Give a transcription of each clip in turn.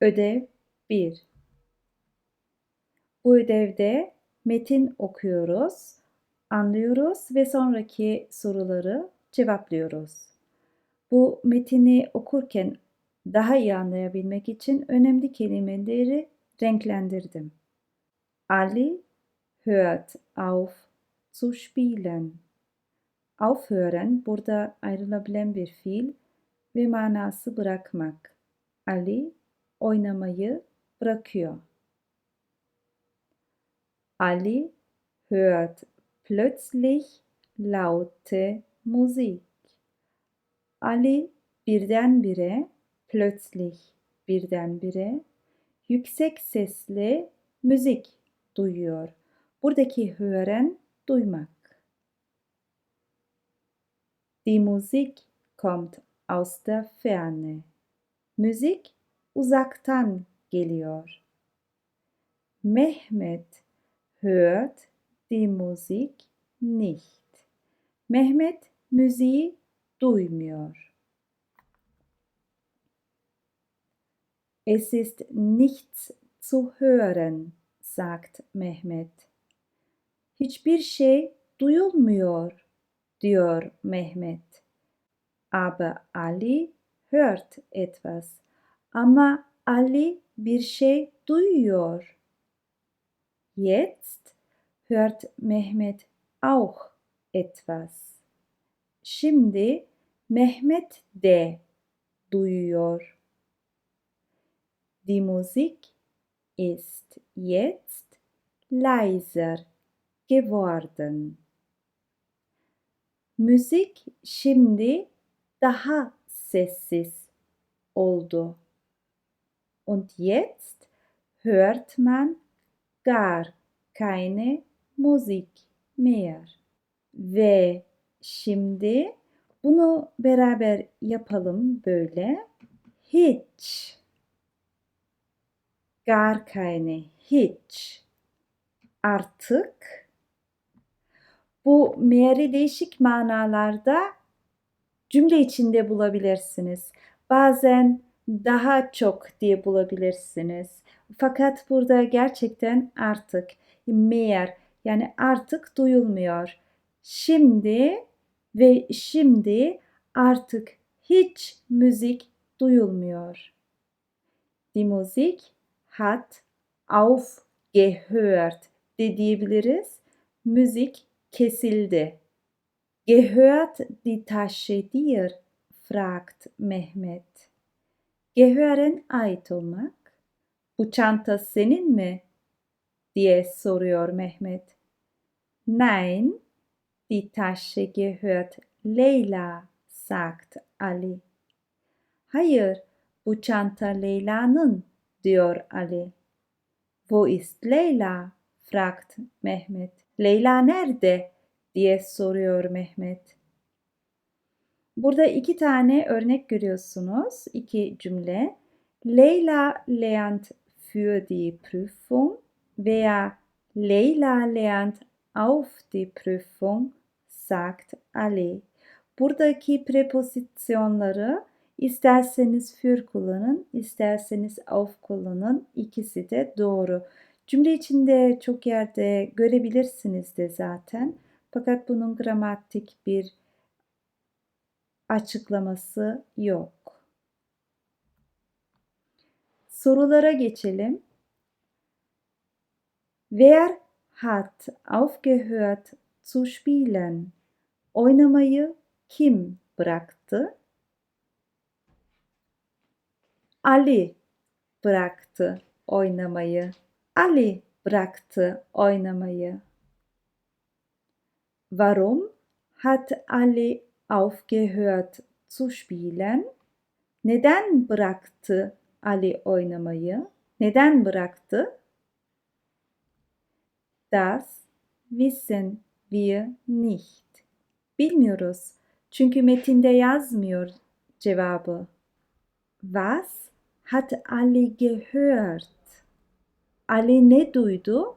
Ödev 1 Bu ödevde metin okuyoruz, anlıyoruz ve sonraki soruları cevaplıyoruz. Bu metini okurken daha iyi anlayabilmek için önemli kelimeleri renklendirdim. Ali hört auf zu spielen. Aufhören burada ayrılabilen bir fiil ve manası bırakmak. Ali oynamayı bırakıyor. Ali hört plötzlich laute Musik. Ali birdenbire, plötzlich birdenbire yüksek sesle müzik duyuyor. Buradaki hören duymak. Die Musik kommt aus der Ferne. Müzik uzaktan geliyor. Mehmet hört die Musik nicht. Mehmet müziği duymuyor. Es ist nichts zu hören, sagt Mehmet. Hiçbir şey duyulmuyor, diyor Mehmet. Aber Ali hört etwas. Ama Ali bir şey duyuyor. Jetzt hört Mehmet auch etwas. Şimdi Mehmet de duyuyor. Die Musik ist jetzt leiser geworden. Müzik şimdi daha sessiz oldu. Und jetzt hört man gar keine Musik mehr. Ve şimdi bunu beraber yapalım böyle. Hiç. Gar keine. Hiç. Artık. Bu meğeri değişik manalarda cümle içinde bulabilirsiniz. Bazen daha çok diye bulabilirsiniz. Fakat burada gerçekten artık mehr yani artık duyulmuyor. Şimdi ve şimdi artık hiç müzik duyulmuyor. Die Musik hat aufgehört de diyebiliriz. Müzik kesildi. Gehört die Tasche dir? fragt Mehmet. Gehören ait olmak. Bu çanta senin mi? diye soruyor Mehmet. Nein, die Tasche gehört Leyla, sagt Ali. Hayır, bu çanta Leyla'nın, diyor Ali. Wo ist Leyla? fragt Mehmet. Leyla nerede? diye soruyor Mehmet. Burada iki tane örnek görüyorsunuz. iki cümle. Leyla lernt für die Prüfung veya Leyla lernt auf die Prüfung sagt Ali. Buradaki prepozisyonları isterseniz für kullanın, isterseniz auf kullanın. İkisi de doğru. Cümle içinde çok yerde görebilirsiniz de zaten. Fakat bunun gramatik bir açıklaması yok. Sorulara geçelim. Wer hat aufgehört zu spielen? Oynamayı kim bıraktı? Ali bıraktı oynamayı. Ali bıraktı oynamayı. Warum hat Ali aufgehört zu spielen? Neden bıraktı Ali oynamayı? Neden bıraktı? Das wissen wir nicht. Bilmiyoruz. Çünkü metinde yazmıyor cevabı. Was hat Ali gehört? Ali ne duydu?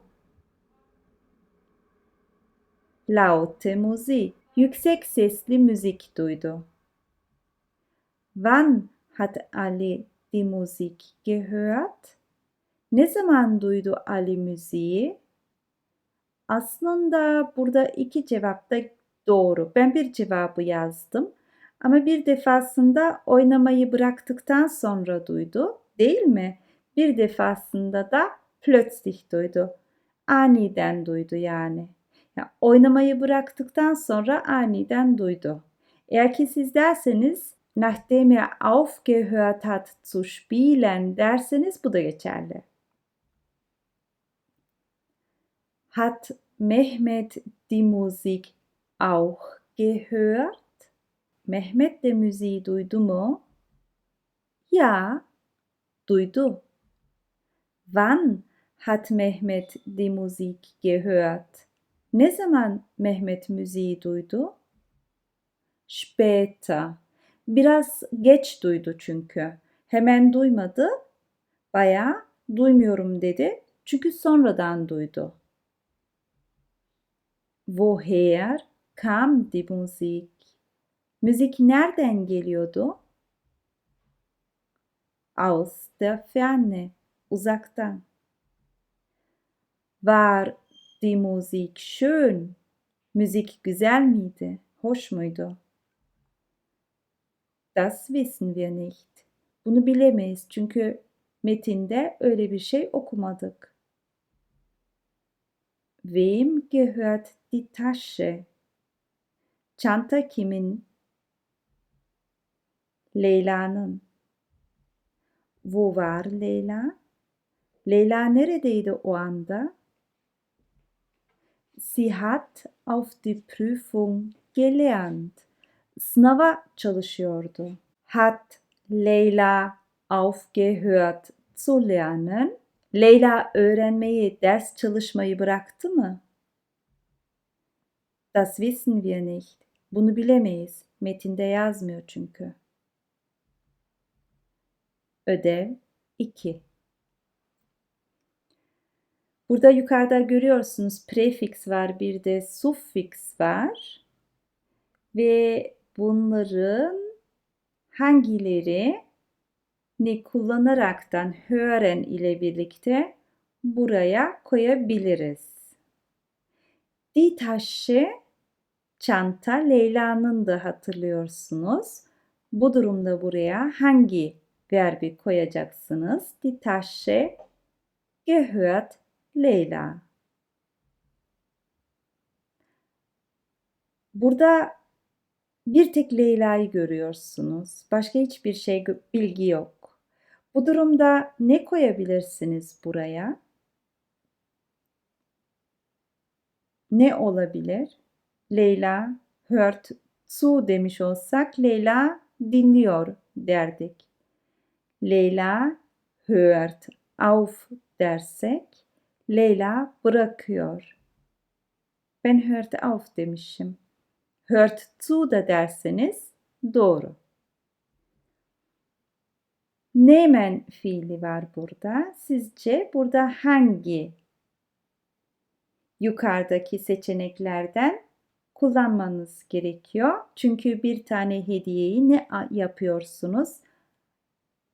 Laute Musik. Yüksek sesli müzik duydu. Wann hat Ali die Musik gehört? Ne zaman duydu Ali müziği? Aslında burada iki cevap da doğru. Ben bir cevabı yazdım. Ama bir defasında oynamayı bıraktıktan sonra duydu, değil mi? Bir defasında da plötzlich duydu. Aniden duydu yani. Yani oynamayı bıraktıktan sonra aniden duydu. Eğer ki siz derseniz nachdem er aufgehört hat zu spielen derseniz bu da geçerli. Hat Mehmet die Musik auch gehört? Mehmet de müziği duydu mu? Ja, duydu. Wann hat Mehmet die Musik gehört? Ne zaman Mehmet müziği duydu? Später. Biraz geç duydu çünkü. Hemen duymadı. Bayağı duymuyorum dedi. Çünkü sonradan duydu. Woher kam die Musik? Müzik nereden geliyordu? Aus der Ferne, uzaktan. War die Musik schön? Müzik güzel miydi? Hoş muydu? Das wissen wir nicht. Bunu bilemeyiz çünkü metinde öyle bir şey okumadık. Wem gehört die Tasche? Çanta kimin? Leyla'nın. Wo war Leyla? Leyla neredeydi o anda? Sie hat auf die Prüfung gelernt. Sınava çalışıyordu. Hat Leyla aufgehört zu lernen? Leyla öğrenmeyi, ders çalışmayı bıraktı mı? Das wissen wir nicht. Bunu bilemeyiz. Metinde yazmıyor çünkü. Ödev 2 Burada yukarıda görüyorsunuz prefix var bir de suffix var. Ve bunların hangileri ne kullanaraktan hören ile birlikte buraya koyabiliriz. Die Tasche çanta Leyla'nın da hatırlıyorsunuz. Bu durumda buraya hangi verbi koyacaksınız? Die Tasche gehört Leyla. Burada bir tek Leyla'yı görüyorsunuz. Başka hiçbir şey bilgi yok. Bu durumda ne koyabilirsiniz buraya? Ne olabilir? Leyla hört zu demiş olsak Leyla dinliyor derdik. Leyla hört auf dersek Leyla bırakıyor. Ben hörte auf demişim. Hört zu da derseniz doğru. Nehmen fiili var burada. Sizce burada hangi yukarıdaki seçeneklerden kullanmanız gerekiyor? Çünkü bir tane hediyeyi ne yapıyorsunuz?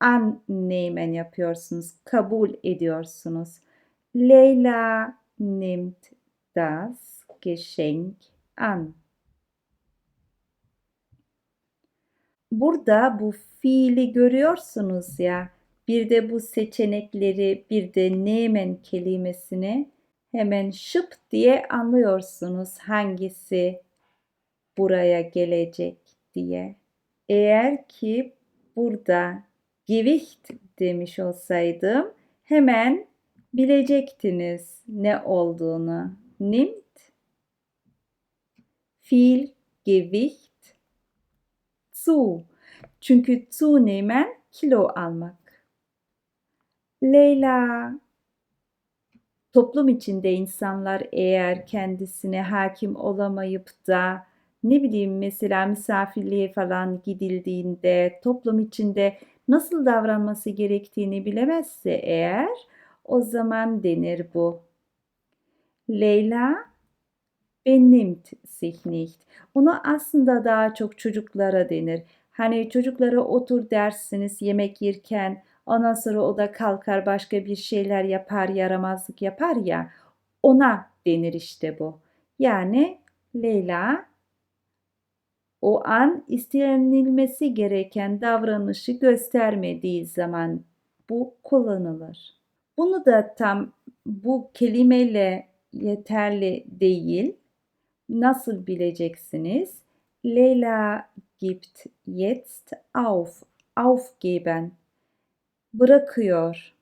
Annehmen yapıyorsunuz, kabul ediyorsunuz. Leyla nimmt das Geschenk an. Burada bu fiili görüyorsunuz ya. Bir de bu seçenekleri bir de nehmen kelimesini hemen şıp diye anlıyorsunuz hangisi buraya gelecek diye. Eğer ki burada Gewicht demiş olsaydım hemen bilecektiniz ne olduğunu. Nimmt viel Gewicht zu. Çünkü zu nehmen kilo almak. Leyla toplum içinde insanlar eğer kendisine hakim olamayıp da ne bileyim mesela misafirliğe falan gidildiğinde toplum içinde nasıl davranması gerektiğini bilemezse eğer o zaman denir bu. Leyla benimmt sich nicht. Onu aslında daha çok çocuklara denir. Hani çocuklara otur dersiniz yemek yerken Ondan sonra o da kalkar başka bir şeyler yapar, yaramazlık yapar ya. Ona denir işte bu. Yani Leyla o an istenilmesi gereken davranışı göstermediği zaman bu kullanılır. Bunu da tam bu kelimeyle yeterli değil. Nasıl bileceksiniz? Leyla gibt jetzt auf, aufgeben. Bırakıyor.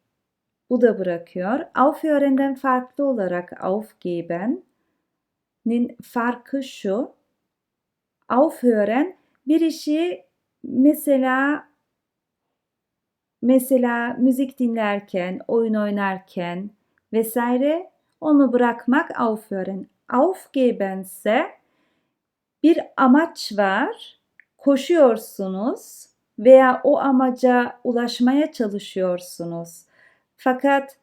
Bu da bırakıyor. Aufhören'den farklı olarak aufgeben'in farkı şu. Aufhören bir işi mesela mesela müzik dinlerken, oyun oynarken vesaire onu bırakmak aufhören. Aufgeben ise bir amaç var, koşuyorsunuz veya o amaca ulaşmaya çalışıyorsunuz. Fakat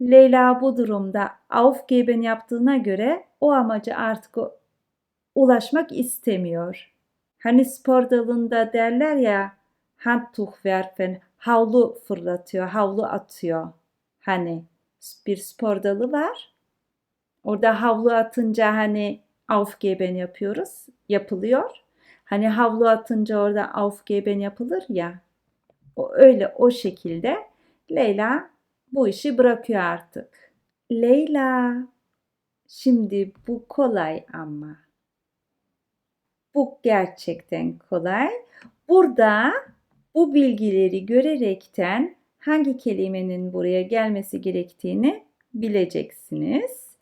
Leyla bu durumda aufgeben yaptığına göre o amaca artık ulaşmak istemiyor. Hani spor dalında derler ya Handtuch werfen, havlu fırlatıyor, havlu atıyor. Hani bir spor dalı var. Orada havlu atınca hani aufgeben yapıyoruz, yapılıyor. Hani havlu atınca orada aufgeben yapılır ya. O öyle o şekilde Leyla bu işi bırakıyor artık. Leyla şimdi bu kolay ama. Bu gerçekten kolay. Burada bu bilgileri görerekten hangi kelimenin buraya gelmesi gerektiğini bileceksiniz.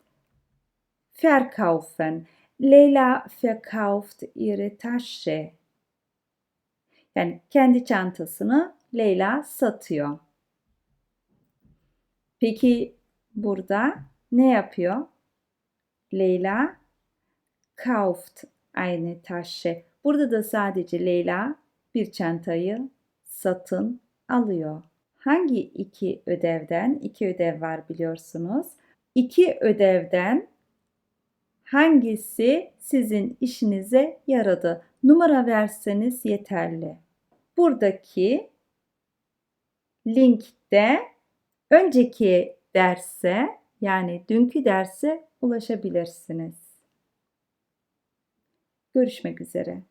Verkaufen. Leyla verkauft ihre Tasche. Yani kendi çantasını Leyla satıyor. Peki burada ne yapıyor? Leyla kauft eine Tasche. Burada da sadece Leyla bir çantayı satın alıyor. Hangi iki ödevden? İki ödev var biliyorsunuz. İki ödevden hangisi sizin işinize yaradı? Numara verseniz yeterli. Buradaki linkte önceki derse yani dünkü derse ulaşabilirsiniz. Görüşmek üzere.